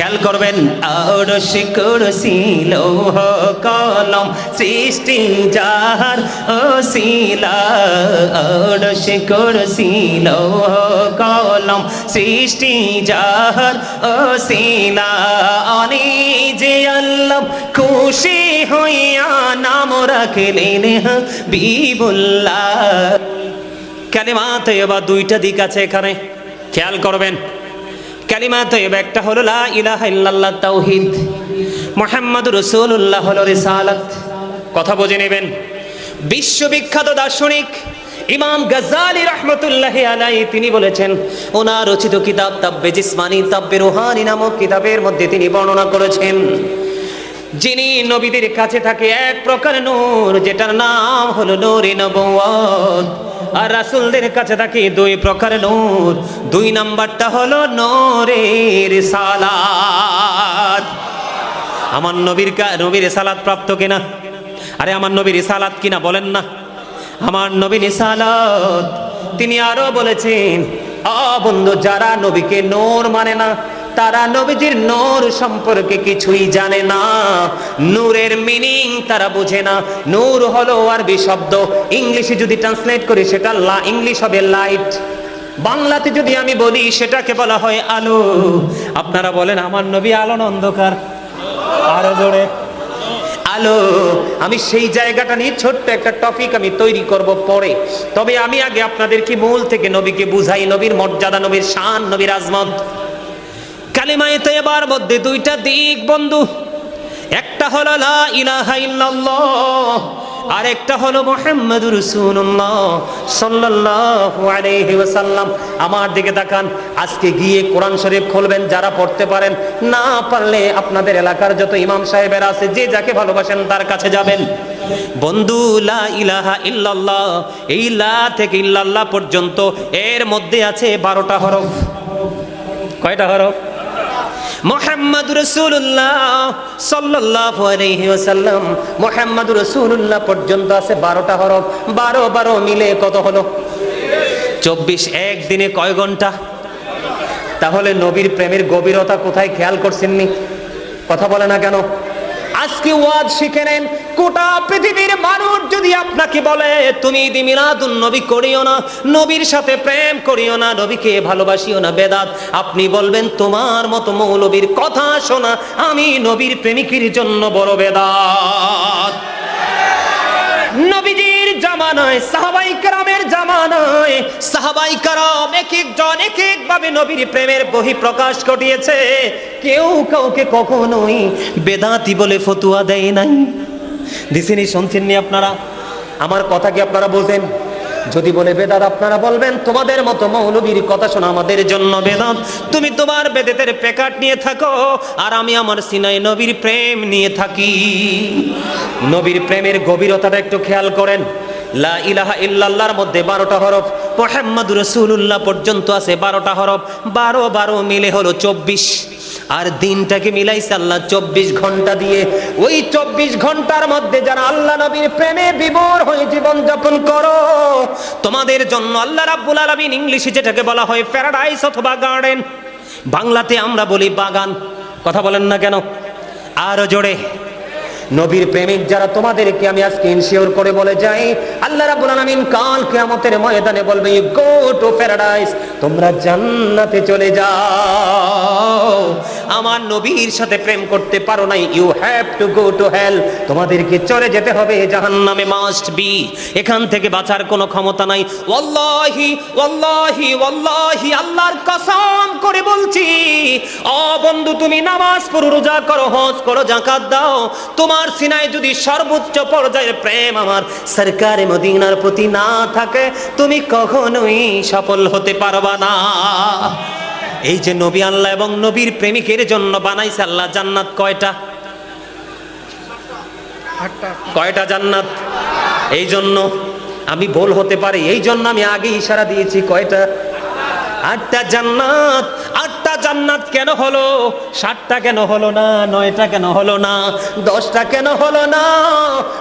খেয়াল করবেন আরশি কুরসি লৌহ কলম সৃষ্টি যাহার ওসিলা আরশি কুরসি লৌহ কলম সৃষ্টি যাহার ওসিলা অনি যে আল্লাহ খুশি হইয়া নাম রাখলেন বিবুল্লাহ কালিমা এবার দুইটা দিক আছে এখানে, খেয়াল করবেন। কালিমা তৈবা একটা হলো লা ইলাহা ইল্লাল্লাহ তাওহীদ। মুহাম্মদ রাসূলুল্লাহ হলো রিসালাত। কথা বুঝে নেবেন। বিশ্ববিখ্যাত দার্শনিক ইমাম গাজ্জালি রহমতুল্লাহ আলাই তিনি বলেছেন, ওনার রচিত কিতাব তাব্বে জিসমানি, তাব্বে রুহানি নামক কিতাবের মধ্যে তিনি বর্ণনা করেছেন। যিনি নবীদের কাছে থাকে এক প্রকার নূর, যেটার নাম হলো নূরে নবুয়ত আর রাসুলদের কাছে থাকে দুই প্রকার নূর। দুই নাম্বারটা হলো নূরের সালাত। আমার নবীর নবীর সালাত প্রাপ্ত কিনা? আরে আমার নবীর সালাত কিনা বলেন না। আমার নবীর সালাত, তিনি আরও বলেছেন, আ বন্ধু, যারা নবীকে নূর মানে না তারা নবীজির নূর সম্পর্কে কিছুই জানে না। নূরের মিনিং তারা বোঝে না। নূর হলো আরবি শব্দ। ইংলিশে যদি ট্রান্সলেট করি, সেটা লা, ইংলিশ হবে লাইট বাংলাতে যদি আমি বলি, সেটাকে বলা হয় আলো। আপনারা বলেন, আমার নবী আলো অন্ধকার। আরও জোরে। আলো। আমি সেই জায়গাটা নিয়ে ছোট্ট একটা টপিক আমি তৈরি করব পরে। তবে আমি আগে আপনাদের কি মূল থেকে নবীকে বুঝাই? নবীর মর্যাদা, নবীর শান, নবীর আজমত। কালিমায়ে তৈবার মধ্যে দুইটা দিক, বন্ধু। একটা হলো লা ইলাহা ইল্লাল্লাহ আর একটা হলো মুহাম্মাদুর রাসূলুল্লাহ সাল্লাল্লাহু আলাইহি ওয়াসাল্লাম। আমার দিকে তাকান, আজকে গিয়ে কোরআন শরীফ খুলবেন, যারা পড়তে পারেন, না পারলে আপনাদের এলাকার যত ইমাম সাহেবের আছে, যে যাকে ভালোবাসেন তার কাছে যাবেন। বন্ধু, লা ইলাহা ইল্লাল্লাহ, এই লা থেকে ইল্লাল্লাহ পর্যন্ত এর মধ্যে আছে বারোটা হরফ। কয়টা হরফ? মোহাম্মদ রসুল্লাহ সাল্লাহ আলাইহি ওয়াসাল্লাম। মোহাম্মদ রসুল্লাহ পর্যন্ত আছে বারোটা হরফ। বারো বারো মিলে কত হলো? চব্বিশ একদিনে কয় ঘণ্টা? তাহলে নবীর প্রেমের গভীরতা কোথায় খেয়াল করছেননি কথা বলে না কেন? আজকে ওয়াজ শিখে নেন গোটা পৃথিবীর মানুষ যদি আপনাকে বলে, তুমি নবী করিও না, নবীর সাথে প্রেম করিও না, নবীকে ভালোবাসিও না, বেদাত। আপনি বলবেন, তোমার মতো মৌলবীর কথা শোনা, আমি নবীর প্রেমিকের জন্য বড় বেদাত। নবীজির জামানায় সাহাবাই কারামের জামানায় সাহাবাই কারাম এক একজন এক এক ভাবে নবীর প্রেমের বহি প্রকাশ ঘটিয়েছে। কেউ কাউকে কখনোই বেদাতি বলে ফতুয়া দেয় নাই। দিছেনি, শুনছেননি আপনারা? আমার কথা কি আপনারা বোঝেন যদি বলে বেদাত, আপনারা বলবেন, তোমাদের মতো মৌলবীর কথা শোনা আমাদের জন্য বেদাত। তুমি তোমার বেদেতের প্যাকাট নিয়ে থাকো, আর আমি আমার সিনাই নবীর প্রেম নিয়ে থাকি। নবীর প্রেমের গভীরতাটা একটু খেয়াল করেন। লা ইলাহা ইল্লাল্লাহর মধ্যে বারোটা হরফ মোহাম্মদ রসুল্লাহ পর্যন্ত আছে বারোটা হরফ। বারো বারো মিলে হলো চব্বিশ। আর দিনটাকে মিলাইছে আল্লাহ চব্বিশ ঘণ্টা দিয়ে। ওই চব্বিশ ঘণ্টার মধ্যে যারা আল্লাহ নবীর প্রেমে বিভোর হয়ে জীবন যাপন করো, তোমাদের জন্য আল্লাহ রাব্বুল আলামিন ইংলিশে যেটাকে বলা হয় প্যারাডাইস অথবা গার্ডেন। বাংলাতে আমরা বলি বাগান। কথা বলেন না কেন? আরও জোরে। নবীর প্রেমিক যারা তোমাদেরকে আমি আজকে ইনশিওর করে বলে যাই, আল্লাহ রাব্বুল আলামিন কাল কিয়ামতের ময়দানে বলবে ইউ গো টু প্যারাডাইস তোমরা জান্নাতে চলে যাও। আমার নবীর সাথে প্রেম করতে পারো নাই you have to go to hell তোমাদেরকে চলে যেতে হবে, জাহান্নামে মাস্ট বি এখান থেকে বাঁচার কোনো ক্ষমতা নাই। ওয়াল্লাহি ওয়াল্লাহি ওয়াল্লাহি, আল্লাহর কসম করে বলছি ও বন্ধু, তুমি নামাজ পড়ো, রোজা করো, হজ করো জাকাত দাও, তোমার জার সিনায় যদি সর্বোচ্চ পর্যায়ের প্রেম আমার সরকারে মদিনার প্রতি না থাকে, তুমি কখনোই সফল হতে পারবা না। এই যে নবী আল্লাহ এবং নবীর প্রেমিকের জন্য বানাইছে আল্লাহ, জান্নাত কয়টা? কয়টা জান্নাত? এই জন্য আমি ভুল হতে পারি, এই জন্য আমি আগে ইশারা দিয়েছি কয়টা? আটটা জান্নাত। জান্নাত কেন হলো? সাতটা কেন হলো না? নয়টা কেন হলো না? দশটা কেন হলো না?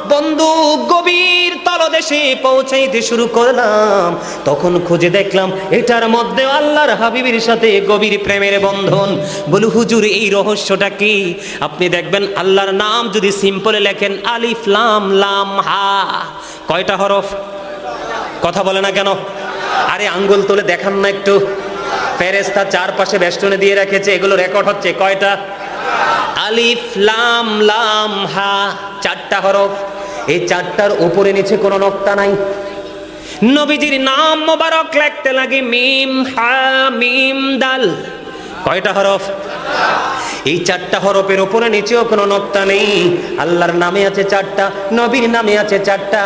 বন্ধু গভীর তলদেশে পৌঁছাইতে শুরু করলাম। তখন খুঁজে দেখলাম, এটার মধ্যে আল্লাহর হাবিবির সাথে গভীর প্রেমের বন্ধন। বলু, হুজুর, এই রহস্যটা কি? আপনি দেখবেন আল্লাহর নাম যদি সিম্পলে লেখেন, আলিফ, লাম লাম, হা। কয়টা হরফ? কথা বলে না কেন? আরে, আঙ্গুল তুলে দেখান না একটু। ফেরেস্তা চারপাশে বেষ্টনে দিয়ে রেখেছে, এগুলো রেকর্ড হচ্ছে। কয়টা? আলিফ, লাম লাম, হা, চারটা হরফ। এই চারটার উপরে নিচে কোনো নক্তা নাই। নবীজির নাম মোবারক লেখতে লাগে মিম, হা, মিম, দাল। কয়টা হরফ? এই চারটা হরফের উপরে নিচেও কোনো নক্তা নেই। আল্লাহর নামে আছে চারটা, নবীর নামে আছে চারটা।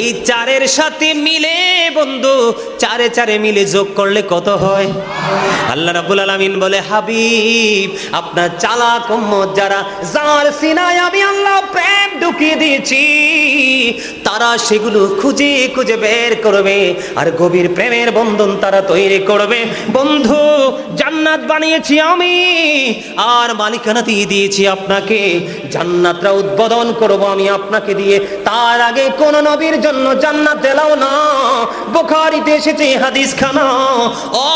এই চারের সাথে মিলে বন্ধু, চারে চারে মিলে যোগ করলে কত হয়? আল্লাহ রাব্বুল আলামিন বলে, হাবিব, আপনার চালাক যারা, যার সিনায় আমি আল্লাহ প্রেম ঢুকিয়ে দিয়েছি। তারা সেগুলো খুঁজে খুঁজে বের করবে আর গভীর প্রেমের বন্ধন তারা তৈরি করবে। বন্ধু, জান্নাত বানিয়েছি আমি, আর মালিকানা দিয়ে দিয়েছি আপনাকে। জান্নাতরা উদ্বোধন করব আমি আপনাকে দিয়ে। তার আগে কোন নবীর জন্য জান্নাত দিলাও না। বুখারীতে এসেছে হাদিস খানা ও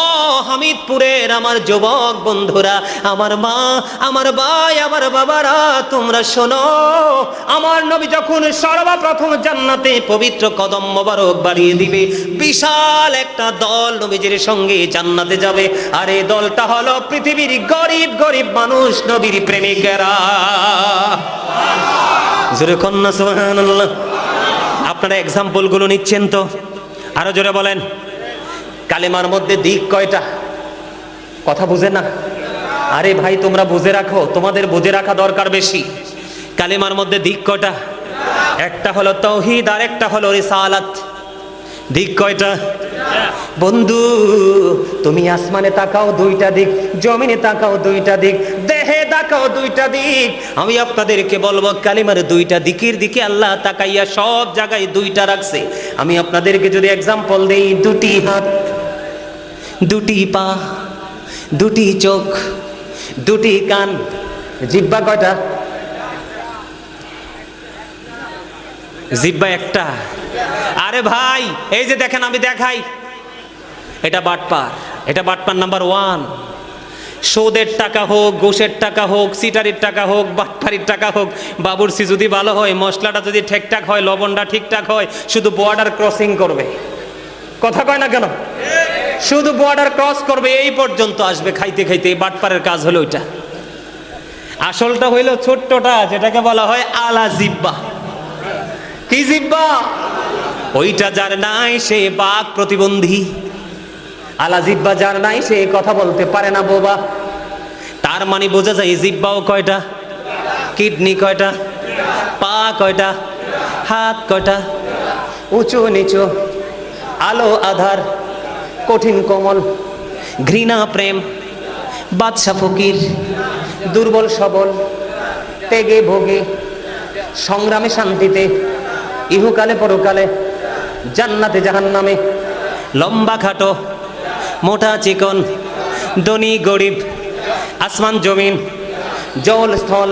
হামিদপুরের আমার যুবক বন্ধুরা, আমার মা, আমার ভাই, আমার বাবারা, তোমরা শোনো। আমার নবী যখন সর্বপ্রথম জান্নাতে পবিত্র কদম মোবারক বাড়িয়ে দিবে, বিশাল একটা দল নবীজির সঙ্গে জান্নাতে যাবে। আর এই দলটা হলো পৃথিবীর গরিব গরিব মানুষ নবীর প্রেমিকেরা। জোরে কন্যা, সুবহানাল্লাহ। আপনারা এক্সাম্পলগুলো নিচ্ছেন তো? আরও জোরে বলেন। কালেমার মধ্যে দিক কয়টা? কথা বুঝে না? আরে ভাই, তোমরা বুঝে রাখো, তোমাদের বুঝে রাখা দরকার বেশি। কালেমার মধ্যে দিক কয়টা? একটা হলো তৌহিদ আর একটা হলো রিসালাত। দিক কয়টা? বন্ধু, তুমি আসমানে তাকাও দুইটা দিক, জমিনে তাকাও দুইটা দিক, দেহে তাকাও দুইটা দিক। আমি আপনাদেরকে বলব, কালিমার দুইটা দিকের দিকে আল্লাহ তাকাইয়া সব জায়গায় দুইটা রাখছে। আমি আপনাদেরকে যদি এক্সাম্পল দেই, দুটি হাত, দুটি পা, দুটি চোখ, দুটি কান। জিব্বা কয়টা? জিব্বা একটা। আরে ভাই, এই যে দেখেন, আমি দেখাই। এটা বাটপার। এটা বাটপার নাম্বার ওয়ান। সৌদের টাকা হোক গোশের টাকা হোক, সিটারির টাকা হোক, বাটপারির টাকা হোক বাবুরসি যদি ভালো হয়, মশলাটা যদি ঠিকঠাক হয়, লবণটা ঠিকঠাক হয়, শুধু বর্ডার ক্রসিং করবে। কথা কয় না কেন? শুধু বর্ডার ক্রস করবে, এই পর্যন্ত আসবে খাইতে খাইতে বাটপারের কাজ হলো ওইটা। আসলটা হইল ছোট্টটা, যেটাকে বলা হয় আলা জিব্বা। কি জিব্বা? ওইটা যার নাই সে বাক প্রতিবন্ধী। আলা জিব্বা যার নাই সে কথা বলতে পারে না বোবা। তার মানে বোঝা যায়, জিব্বাও কয়টা? কিডনি কয়টা? পা কয়টা? হাত কয়টা? উঁচু, নিচু, আলো, আধার, কঠিন কোমল, ঘৃণা, প্রেম, বাদশা, ফকির, দুর্বল, সবল, তেগে, ভোগে, সংগ্রামে শান্তিতে ইহুকালে পরকালে জান্নাতে জাহান্নামে। লম্বা খাটো মোটা চিকন ধনী গরিব আসমান জমিন জল স্থল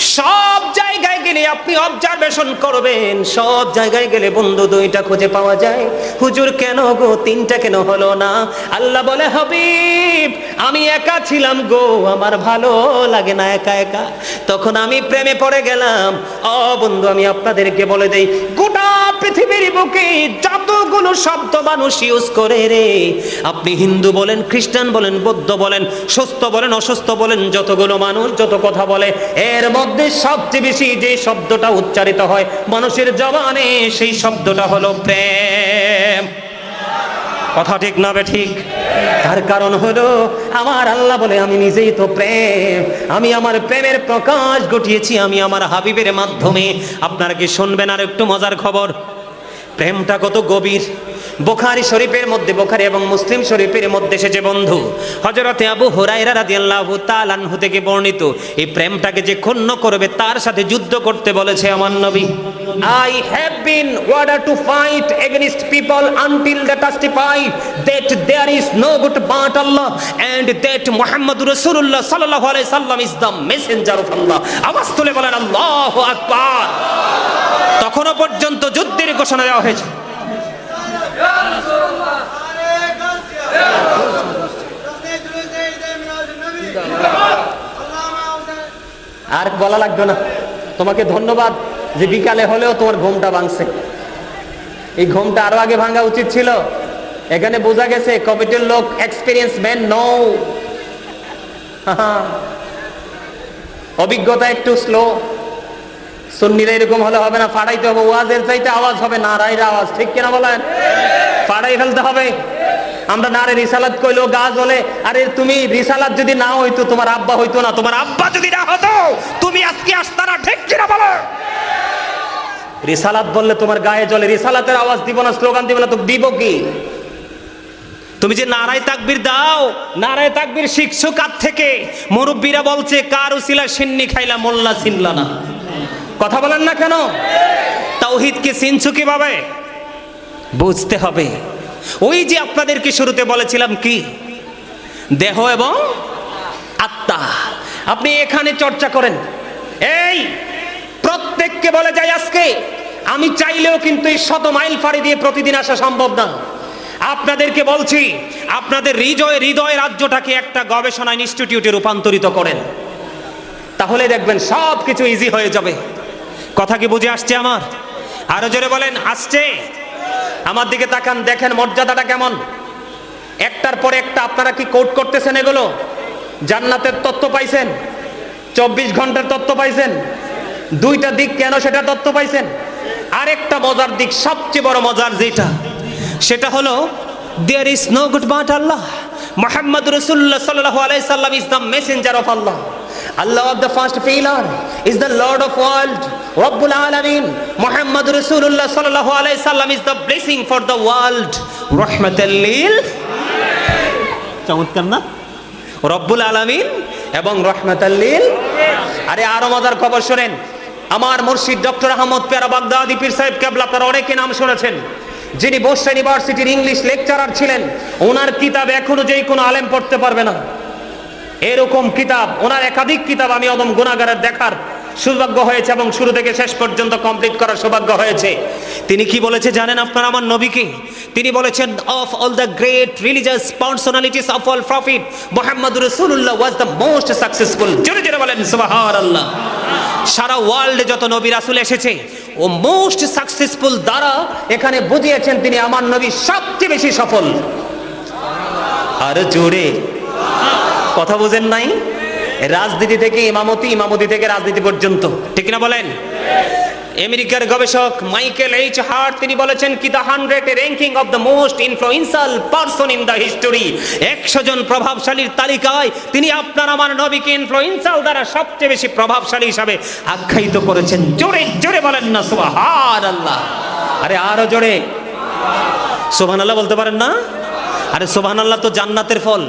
সব জায়গায় গেলে আপনি অবজারভেশন করবেন। সব জায়গায় গেলে বন্ধু দুইটা খুঁজে পাওয়া যায়। হুজুর কেন গো, তিনটা কেন হলো না? আল্লাহ বলে, হাবিব, আমি একা ছিলাম গো, আমার ভালো লাগে না একা একা। তখন আমি প্রেমে পড়ে গেলাম। ও বন্ধু, আমি আপনাদেরকে বলে দেই, গোটা পৃথিবীর বুকে যতগুলো শব্দ মানুষ ইউজ করে রে। আপনি হিন্দু বলেন, খ্রিস্টান বলেন, বৌদ্ধ বলেন, সুস্থ বলেন, অসুস্থ বলেন, যতগুলো মানুষ যত কথা বলে, এর মধ্যে সবচেয়ে বেশি যে শব্দটা উচ্চারিত হয় মানুষের জবানে, সেই শব্দটা হলো প্রেম। কথা ঠিক না বে ঠিক? তার কারণ হলো, আমার আল্লাহ বলে, আমি নিজেই তো প্রেম। আমি আমার প্রেমের প্রকাশ ঘটিয়েছি, আমি আমার হাবিবের মাধ্যমে। আপনারা কি শুনবেন আর একটু মজার খবর? প্রেমটা কত গভীর। বোখারি শরীফের মধ্যে বোখারি এবং মুসলিম শরীফের মধ্যে এসেছে বন্ধু। হজরতে আবু হুরাইরা রাদিয়াল্লাহু তাআলা আনহু থেকে বর্ণিত এই প্রেমটাকে যে ক্ষুণ্ণ করবে তার সাথে যুদ্ধ করতে বলেছে আমার নবী। I have been ordered to fight against people until they testify that there is no god but Allah and that মুহাম্মদুর রাসূলুল্লাহ সাল্লাল্লাহু আলাইহি সাল্লাম is the messenger of Allah আওয়াজ তুলে বলেন আল্লাহু আকবার! তখনও পর্যন্ত যুদ্ধের ঘোষণা দেওয়া হয়েছে। আর বলা লাগবে না। তোমাকে ধন্যবাদ যে বিকালে হলেও তোমার ঘুমটা ভাঙছে। এই ঘুমটা আরও আগে ভাঙা উচিত ছিল। এখানে বোঝা গেছে, কমিটির লোক এক্সপিরিয়েন্স ম্যান নৌ অভিজ্ঞতা একটু স্লো সুন্নিরা এরকম হলে হবে না, ফাড়াইতে হবে, ওয়াজের চাইতে আওয়াজ হবে, নারাইয়ের আওয়াজ, ঠিক কিনা বলেন? ফাড়াই ফেলতে হবে। আমরা নারে রিসালাত কইলো গাছ বলে আরে তুমি রিসালাত যদি না হইতো, তোমার আব্বা হইতো না, তোমার আব্বা যদি না হতো, তুমি আজকে আসতা না, ঠিক কিনা বলো রিসালাত বললে তোমার গায়ে জ্বলে, রিসালাতের আওয়াজ দিব না, স্লোগান দিব না, তো দিব কি? তুমি যে নারায় তাকবীর দাও, নারায় তাকবীর শিখছো কার থেকে? মুরব্বীরা বলছে, কার উসিলা সিন্নি খাইলা মোল্লা চিনলা না। কথা বলেন না কেন? তাওহিদকে চিনছো কীভাবে বুঝতে হবে। ওই যে আপনাদেরকে শুরুতে বলেছিলাম কি? দেহ এবং আত্মা। আপনি এখানে চর্চা করেন। এই, প্রত্যেককে বলে যাই আজকে, আমি চাইলেও কিন্তু এই শত মাইল ফাড়ি দিয়ে প্রতিদিন আসা সম্ভব না। আপনাদেরকে বলছি, আপনাদের হৃদয় হৃদয় রাজ্যটাকে একটা গবেষণা ইনস্টিটিউটে রূপান্তরিত করেন। তাহলে দেখবেন সব কিছু ইজি হয়ে যাবে। কথা কি বুঝে আসছে আমার? আরও জোরে বলেন, আসছে। আমার দিকে তাকান, দেখেন মর্যাদাটা কেমন। একটার পর একটা আপনারা কি কোট করতেছেন এগুলো? জান্নাতের তত্ত্ব পাইছেন? চব্বিশ ঘণ্টার তত্ত্ব পাইছেন? দুইটা দিক কেন সেটা তত্ত্ব পাইছেন? আরেকটা মজার দিক, সবচেয়ে বড় মজার যেটা, সেটা হলো there is no god but Allah Muhammad রসুল্লাহ সাল্লাহ আলাইহি সাল্লাম is the messenger of Allah Allah of the first pillar is the Lord of world Rabbul Alameen. Muhammad Rasulullah sallallahu alayhi sallam is the blessing for the world. Rahmatan lil চমৎকার না? রব্বুল আলামিন এবং রহমতাল্লিল আরে আরও মজার খবর শোনেন আমার মুর্শিদ ডক্টর আহমদ পেয়ারা বাগদাদি পীর সাহেব কেবলা আপনারা অনেকে নাম শুনেছেন যিনি বোস্টা ইউনিভার্সিটির ইংলিশ লেকচারার ছিলেন ওনার কিতাব এখনও যেই কোনো আলেম পড়তে পারবে না। এরকম কিতাব, ওনার একাধিক কিতাব আমি অদম গুণাগারের দেখার সৌভাগ্য হয়েছে এবং শুরু থেকে শেষ পর্যন্ত কমপ্লিট করার সৌভাগ্য হয়েছে। তিনি কি বলেছে জানেন আপনারা আমার নবীকে? তিনি বলেছেন of all the great religious personalities of all prophet Muhammad রসুল্লাহ ওয়াজ দ্য মোস্ট সাকসেসফুল জোরে জোরে বলেন, সুবহানাল্লাহ। সারা ওয়ার্ল্ডে যত নবী রাসূল এসেছে, ও মোস্ট সাকসেসফুল দ্বারা এখানে বুঝিয়েছেন তিনি আমার নবী সবচেয়ে বেশি সফল। আর জোরে। কথা বোঝেন নাই? রাজনীতি থেকে ইমামতি ইমামতি থেকে রাজনীতি পর্যন্ত। ঠিক না বলেন? আমেরিকার গবেষক মাইকেল এইচ হার্ট, তিনি বলেছেন কি, the hundred ranking of the most influential person in the history. একশো জন প্রভাবশালীর তালিকায় তিনি আপনার, আমার নবীকে ইনফ্লুয়েন্সাল দ্বারা সবচেয়ে বেশি প্রভাবশালী হিসাবে আখ্যায়িত করেছেন। জোরে জোরে বলেন না সুবহান আল্লাহ আরে, আরও জোরে। সুবহান আল্লাহ বলতে পারেন না? আরে সুবহান আল্লাহ তো জান্নাতের ফল।